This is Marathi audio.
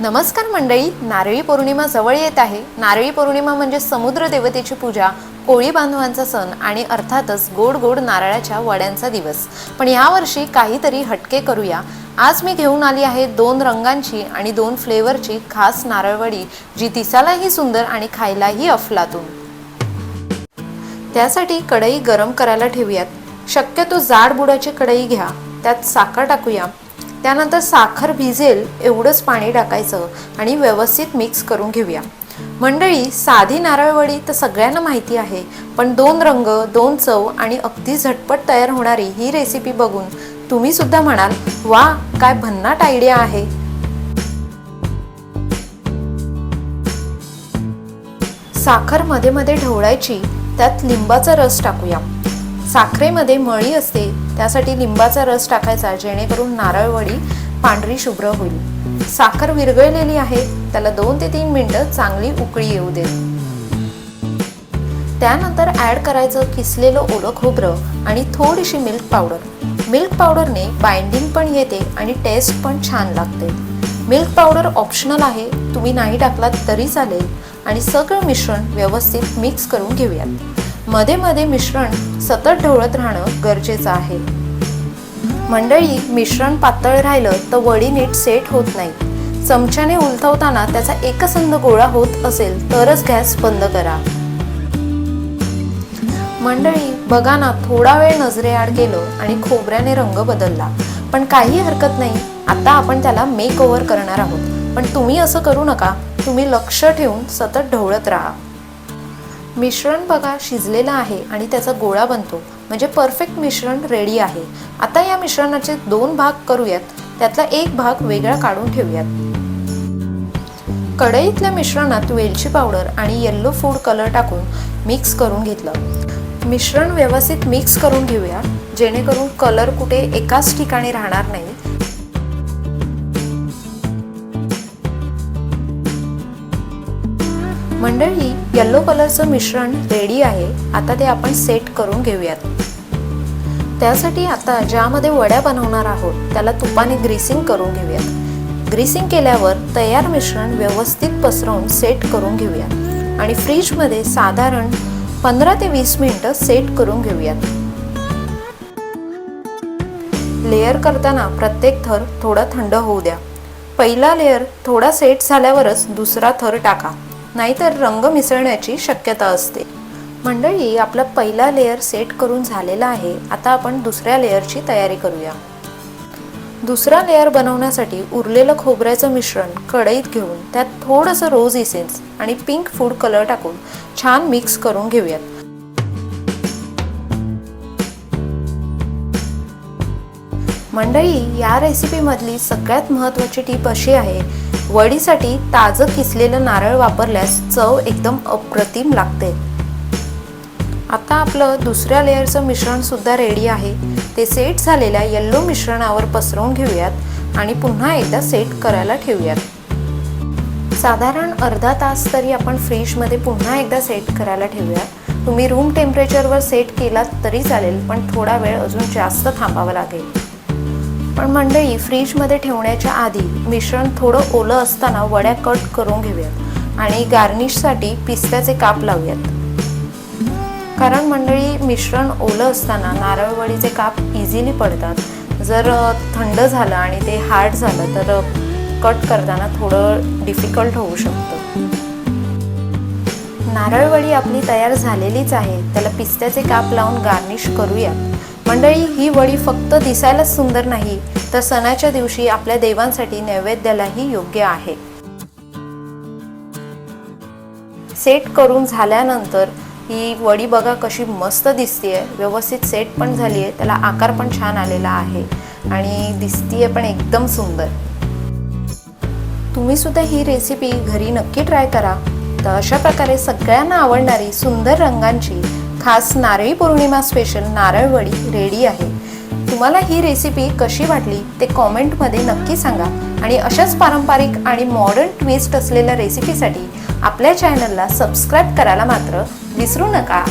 नमस्कार मंडळी नारळी पौर्णिमा जवळ येत आहे. नारळी पौर्णिमा म्हणजे समुद्र देवतेची पूजा कोळी बांधवांचा सण आणि अर्थातच गोड गोड नारळाच्या वड्यांचा दिवस. पण यावर्षी काहीतरी हटके करूया. आज मी घेऊन आली आहे दोन रंगांची आणि दोन फ्लेवरची खास नारळवडी जी दिसायलाही सुंदर आणि खायलाही अफलातून. त्यासाठी कढई गरम करायला ठेवूयात. शक्यतो जाड बुडाची कढई घ्या. त्यात साखर टाकूया. त्यानंतर साखर भिजेल एवढंच पाणी टाकायचं आणि व्यवस्थित मिक्स करून घेऊया. मंडळी साधी नारळवडी तर सगळ्यांना माहिती आहे पण दोन रंग दोन चव आणि अगदी झटपट तयार होणारी ही रेसिपी बघून तुम्ही सुद्धा म्हणाल वा काय भन्नाट आयडिया आहे. साखरमध्ये मध्ये ढवळायची त्यात लिंबाचा रस टाकूया. साखरेमध्ये मळी असते त्यासाठी लिंबाचा रस टाकायचा जेणेकरून नारळवडी पांढरी शुभ्र होईल. साखर विरघळलेली आहे त्याला दोन ते तीन मिनटं चांगली उकळी येऊ दे. त्यानंतर ॲड करायचं किसलेलं ओलं खोबरं आणि थोडीशी मिल्क पावडर मिल्क पावडरने बाइंडिंग पण येते आणि टेस्ट पण छान लागते. मिल्क पावडर ऑप्शनल आहे तुम्ही नाही टाकलात तरी चालेल. आणि सगळं मिश्रण व्यवस्थित मिक्स करून घेऊयात. मध्ये मध्ये मिश्रण सतत ढवळत राहणं गरजेचं आहे. मंडळी मिश्रण पातळ राहिलं तर वडी नीट सेट होत नाही. चमच्याने उलथवताना त्याचा एकसंध गोळा होत असेल तरच गॅस बंद करा. मंडळी बघा ना थोडा वेळ नजरेआड गेलं आणि खोबऱ्याने रंग बदलला. पण काही हरकत नाही. आता आपण त्याला मेक ओव्हर करणार आहोत. पण तुम्ही असं करू नका. तुम्ही लक्ष ठेवून सतत ढवळत राहा. मिश्रण बघा शिजलेलं आहे आणि त्याचा गोळा बनतो. म्हणजे परफेक्ट मिश्रण रेडी आहे. आता या मिश्रणाचे दोन भाग करूयात. त्यातला एक भाग वेगळा काढून ठेवूयात. कढईतल्या मिश्रणात वेलची पावडर आणि येल्लो फूड कलर टाकून मिक्स करून घेतलं. मिश्रण व्यवस्थित मिक्स करून घेऊया. जेणेकरून कलर कुठे एकाच ठिकाणी राहणार नाही. मंडळी येल्लो कलरचं मिश्रण रेडी आहे. आता ते आपण सेट करून घेऊयात. त्यासाठी आता ज्यामध्ये वड्या बनवणार आहोत त्याला तुपाने ग्रीसिंग करून घेऊयात. ग्रीसिंग केल्यावर तयार मिश्रण व्यवस्थित पसरवून सेट करून घेऊयात. आणि फ्रीजमध्ये साधारण पंधरा ते वीस मिनटं सेट करून घेऊयात. लेअर करताना प्रत्येक थर थोडा थंड होऊ द्या. पहिला लेअर थोडा सेट झाल्यावरच दुसरा थर टाका. नाहीतर रंग मिसळण्याची शक्यता असते. मंडळी आपला पहिला लेअर सेट करून झालेला आहे. आता आपण दुसऱ्या लेअरची तयारी करूया. दुसरा लेअर बनवण्यासाठी उरलेलं खोबऱ्याचं मिश्रण कढईत घेऊन त्यात थोडंसं रोज इसेन्स आणि पिंक फूड कलर टाकून छान मिक्स करून घेऊयात. मंडळी या रेसिपीमधली सगळ्यात महत्त्वाची टीप अशी आहे वडीसाठी ताजं किसलेलं नारळ वापरल्यास चव एकदम अप्रतिम लागते. आता आपलं दुसऱ्या लेअरचं मिश्रण सुद्धा रेडी आहे. ते सेट झालेल्या येल्लो मिश्रणावर पसरवून घेऊयात आणि पुन्हा एकदा सेट करायला ठेवूयात. साधारण अर्धा तास तरी आपण फ्रीजमध्ये पुन्हा एकदा सेट करायला ठेवूयात. तुम्ही रूम टेम्परेचरवर सेट केलात तरी चालेल पण थोडा वेळ अजून जास्त थांबावं लागेल. पण मंडळी फ्रीजमध्ये ठेवण्याच्या आधी मिश्रण थोडं ओलं असताना वड्या कट करून घेऊयात आणि गार्निशसाठी पिस्त्याचे काप लावूयात. कारण मंडळी मिश्रण ओलं असताना नारळवडीचे काप इझिली पडतात. जर थंड झालं आणि ते हार्ड झालं तर कट करताना थोडं डिफिकल्ट होऊ शकतं. नारळवडी आपली तयार झालेलीच आहे. त्याला पिस्त्याचे काप लावून गार्निश करूया मंडळी ही वडी फक्त दिसायलाच सुंदर नाही तर सणाच्या दिवशी आपल्या देवांसाठी नैवेद्यालाही योग्य आहे. सेट करून झाल्यानंतर ही वडी बघा कशी मस्त दिसतीये. व्यवस्थित सेट पण झाली आहे त्याला आकार पण छान आलेला आहे आणि दिसतीये पण एकदम सुंदर. तुम्ही सुद्धा ही रेसिपी घरी नक्की ट्राय करा. तर अशा प्रकारे सगळ्यांना आवडणारी सुंदर रंगांची खास नारळी पौर्णिमा स्पेशल नारळवडी रेडी आहे. तुम्हाला ही रेसिपी कशी वाटली ते कॉमेंटमध्ये नक्की सांगा. आणि अशाच पारंपरिक आणि मॉडर्न ट्विस्ट असलेल्या रेसिपीसाठी आपल्या चॅनलला सबस्क्राईब करायला मात्र विसरू नका.